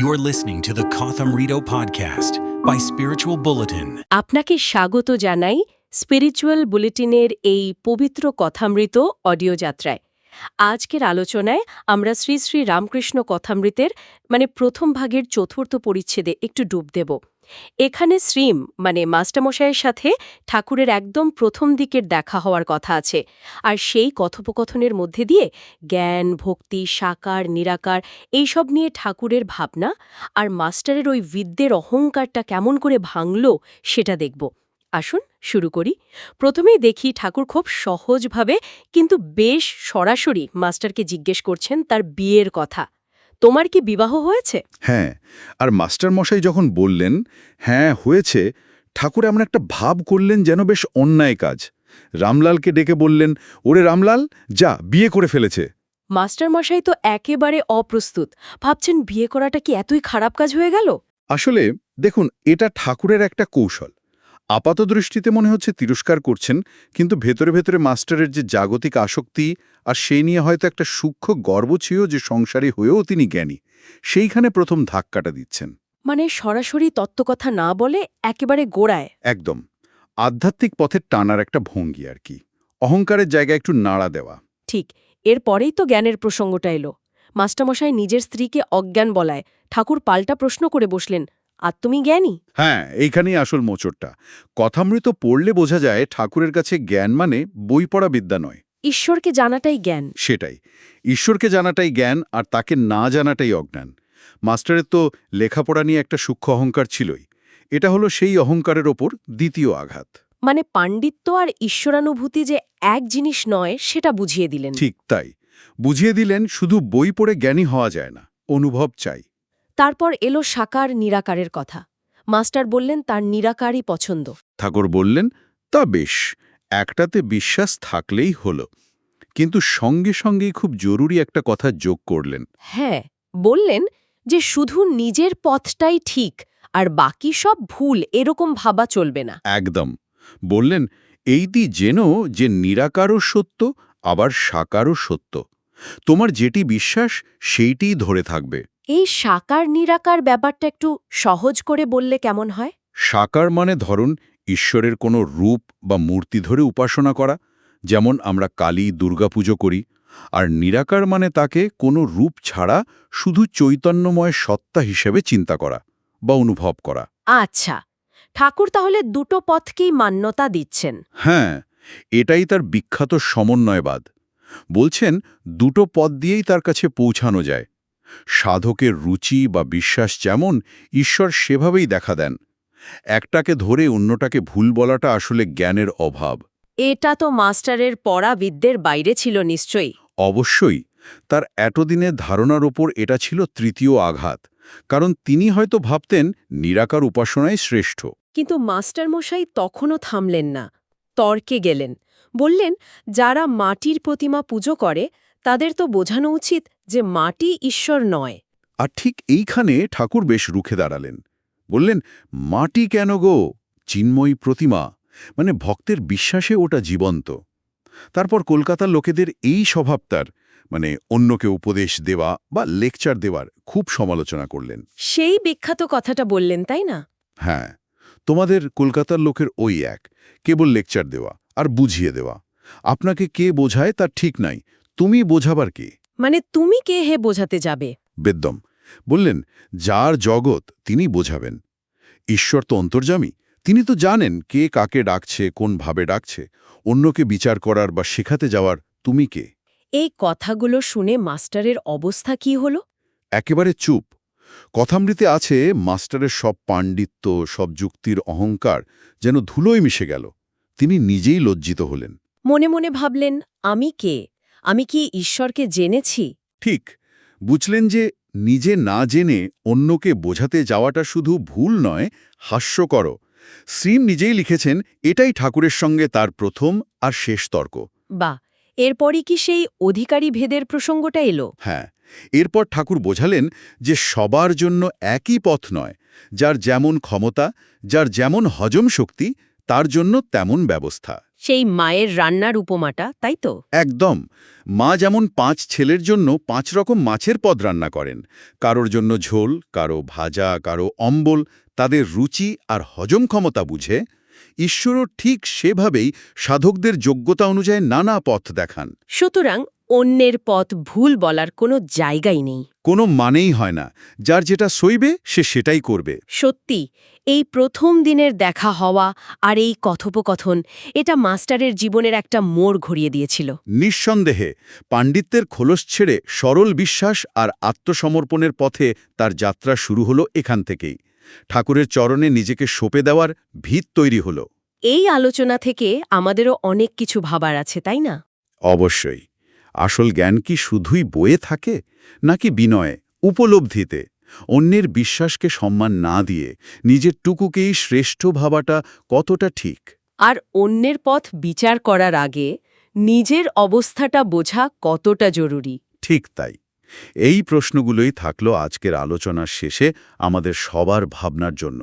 You're listening to the Kotham Rito podcast by Spiritual Bulletin. আপনাকে স্বাগত জানাই spiritual বুলেটিনের এই পবিত্র কথামৃত অডিও যাত্রায় আজকের আলোচনায় আমরা শ্রী শ্রী রামকৃষ্ণ কথামৃতের মানে প্রথম ভাগের চতুর্থ পরিচ্ছেদে একটু ডুব দেব এখানে শ্রীম মানে মাস্টারমশাইয়ের সাথে ঠাকুরের একদম প্রথম দিকের দেখা হওয়ার কথা আছে। আর সেই কথোপকথনের মধ্যে দিয়ে জ্ঞান, ভক্তি, সাকার, নিরাকার, এইসব নিয়ে ঠাকুরের ভাবনা আর মাস্টারের ওই বিদ্যের অহংকারটা কেমন করে ভাঙল সেটা দেখব। আসুন, শুরু করি। প্রথমেই দেখি ঠাকুর খুব সহজভাবে কিন্তু বেশ সরাসরি মাস্টারকে জিজ্ঞেস করছেন তার বিয়ের কথা। তোমার কি বিবাহ হয়েছে? হ্যাঁ আর মাস্টার মশাই যখন বললেন হ্যাঁ হয়েছে ঠাকুর এমন একটা ভাব করলেন যেন বেশ অন্যায় কাজ। রামলালকে ডেকে বললেন ওরে রামলাল যা বিয়ে করে ফেলেছে। মাস্টার মশাই তো একেবারে অপ্রস্তুত। ভাবছেন বিয়ে করাটা কি এতই খারাপ কাজ হয়ে গেল? আসলে দেখুন এটা ঠাকুরের একটা কৌশল। আপাত দৃষ্টিতে মনে হচ্ছে তিরস্কার করছেন কিন্তু ভেতরে ভেতরে মাস্টারের যে জাগতিক আসক্তি আর সেই নিয়ে হয়তো একটা সূক্ষ্ম গর্ব ছিল যে সংসারী হয়েও তিনি জ্ঞানী সেইখানে প্রথম ধাক্কাটা দিচ্ছেন। মানে সরাসরি তত্ত্বকথা না বলে একেবারে গোড়ায়? একদম। আধ্যাত্মিক পথের টানার একটা ভঙ্গি আর কি। অহংকারের জায়গায় একটু নাড়া দেওয়া। ঠিক এরপরেই তো জ্ঞানের প্রসঙ্গটা এলো। মাস্টারমশাই নিজের স্ত্রীকে অজ্ঞান বলায় ঠাকুর পাল্টা প্রশ্ন করে বসলেন আর তুমি জ্ঞানী। হ্যাঁ এইখানেই আসল মোচড়টা। কথামৃত পড়লে বোঝা যায় ঠাকুরের কাছে জ্ঞান মানে বই পড়া বিদ্যা নয়। ঈশ্বরকে জানাটাই জ্ঞান। সেটাই। ঈশ্বরকে জানাটাই জ্ঞান আর তাকে না জানাটাই অজ্ঞান। মাস্টারের তো লেখাপড়া নিয়ে একটা সূক্ষ্ম অহংকার ছিলই। এটা হলো সেই অহংকারের ওপর দ্বিতীয় আঘাত। মানে পাণ্ডিত্য আর ঈশ্বরানুভূতি যে এক জিনিস নয় সেটা বুঝিয়ে দিলেন। ঠিক তাই। বুঝিয়ে দিলেন শুধু বই পড়ে জ্ঞানী হওয়া যায় না অনুভব চাই। তারপর এলো সাকার নিরাকারের কথা। মাস্টার বললেন তার নিরাকারই পছন্দ। ঠাকুর বললেন তা বেশ একটাতে বিশ্বাস থাকলেই হলো। কিন্তু সঙ্গে সঙ্গেই খুব জরুরি একটা কথা যোগ করলেন। হ্যাঁ বললেন যে শুধু নিজের পথটাই ঠিক আর বাকি সব ভুল এরকম ভাবা চলবে না। একদম বললেন এইটি যেন যে নিরাকারও সত্য আবার সাকারও সত্য। তোমার যেটি বিশ্বাস সেইটিই ধরে থাকবে। এই সাকার নিরাকার ব্যাপারটা একটু সহজ করে বললে কেমন হয়? সাকার মানে ধরুন ঈশ্বরের কোনো রূপ বা মূর্তি ধরে উপাসনা করা যেমন আমরা কালী দুর্গাপুজো করি আর নিরাকার মানে তাকে কোনো রূপ ছাড়া শুধু চৈতন্যময় সত্তা হিসেবে চিন্তা করা বা অনুভব করা। আচ্ছা ঠাকুর তাহলে দুটো পথকেই মান্যতা দিচ্ছেন। হ্যাঁ এটাই তার বিখ্যাত সমন্বয়বাদ। বলছেন দুটো পথ দিয়েই তার কাছে পৌঁছানো যায় সাধকের রুচি বা বিশ্বাস যেমন ঈশ্বর সেভাবেই দেখা দেন। একটাকে ধরে অন্যটাকে ভুল বলাটা আসলে জ্ঞানের অভাব। এটা তো মাস্টারের পড়া বিদ্যের বাইরে ছিল নিশ্চয়ই। অবশ্যই তার এতদিনের ধারণার ওপর এটা ছিল তৃতীয় আঘাত কারণ তিনি হয়তো ভাবতেন নিরাকার উপাসনাই শ্রেষ্ঠ। কিন্তু মাস্টারমশাই তখনও থামলেন না তর্কে গেলেন বললেন যারা মাটির প্রতিমা পুজো করে তাদের তো বোঝানো উচিত যে মাটি ঈশ্বর নয়। আর ঠিক এইখানে ঠাকুর বেশ রুখে দাঁড়ালেন। বললেন মাটি কেন গো? চিন্ময়ী প্রতিমা। মানে ভক্তের বিশ্বাসে ওটা জীবন্ত। তারপর কলকাতার লোকেদের এই স্বভাবতার মানে অন্যকে উপদেশ দেওয়া বা লেকচার দেওয়ার খুব সমালোচনা করলেন। সেই বিখ্যাত কথাটা বললেন তাই না? হ্যাঁ তোমাদের কলকাতার লোকের ওই এক। কেবল লেকচার দেওয়া আর বুঝিয়ে দেওয়া। আপনাকে কে বোঝায় তার ঠিক নাই। তুমি বোঝাবার কে? মানে তুমি কে হে বোঝাতে যাবে? বেদ্যম বললেন যার জগৎ তিনি বোঝাবেন। ঈশ্বর তো অন্তর্জামী তিনি তো জানেন কে কাকে ডাকছে কোন ভাবে ডাকছে অন্যকে বিচার করার বা শেখাতে যাওয়ার তুমি কে। এই কথাগুলো শুনে মাস্টারের অবস্থা কি হল? একেবারে চুপ। কথামৃতে আছে মাস্টারের সব পাণ্ডিত্য সব যুক্তির অহংকার যেন ধুলোয় মিশে গেল। তিনি নিজেই লজ্জিত হলেন। মনে মনে ভাবলেন আমি কে? আমি কি ঈশ্বরকে জেনেছি? ঠিক। বুঝলেন যে নিজে না জেনে অন্যকে বোঝাতে যাওয়াটা শুধু ভুল নয় হাস্যকর শ্রীম নিজেই লিখেছেন এটাই ঠাকুরের সঙ্গে তার প্রথম আর শেষ তর্ক। বা এরপরই কি সেই অধিকারী ভেদের প্রসঙ্গটা এলো? হ্যাঁ। এরপর ঠাকুর বোঝালেন যে সবার জন্য একই পথ নয় যার যেমন ক্ষমতা যার যেমন হজম শক্তি তার জন্য তেমন ব্যবস্থা। সেই মায়ের রান্নার উপমাটা তাই তো? একদম। মা যেমন পাঁচ ছেলের জন্য পাঁচ রকম মাছের পদ রান্না করেন কারোর জন্য ঝোল কারও ভাজা কারও অম্বল তাদের রুচি আর হজম ক্ষমতা বুঝে ঈশ্বরও ঠিক সেভাবেই সাধকদের যোগ্যতা অনুযায়ী নানা পথ দেখান। সুতরাং অন্যের পথ ভুল বলার কোনো জায়গাই নেই। কোনো মানেই হয় না। যার যেটা সইবে সে সেটাই করবে। সত্যি এই প্রথম দিনের দেখা হওয়া আর এই কথোপকথন এটা মাস্টারের জীবনের একটা মোড় ঘুরিয়ে দিয়েছিল। নিঃসন্দেহে পাণ্ডিত্যের খোলস ছেড়ে সরল বিশ্বাস আর আত্মসমর্পণের পথে তার যাত্রা শুরু হলো এখান থেকেই। ঠাকুরের চরণে নিজেকে সঁপে দেওয়ার ভিত তৈরি হলো। এই আলোচনা থেকে আমাদেরও অনেক কিছু ভাবার আছে তাই না? অবশ্যই। আসল জ্ঞান কি শুধুই বয়ে থাকে নাকি বিনয়ে উপলব্ধিতে? অন্যের বিশ্বাসকে সম্মান না দিয়ে নিজের টুকুকেই শ্রেষ্ঠ ভাবাটা কতটা ঠিক? আর অন্যের পথ বিচার করার আগে নিজের অবস্থাটা বোঝা কতটা জরুরি? ঠিক তাই। এই প্রশ্নগুলোই থাকল আজকের আলোচনার শেষে আমাদের সবার ভাবনার জন্য।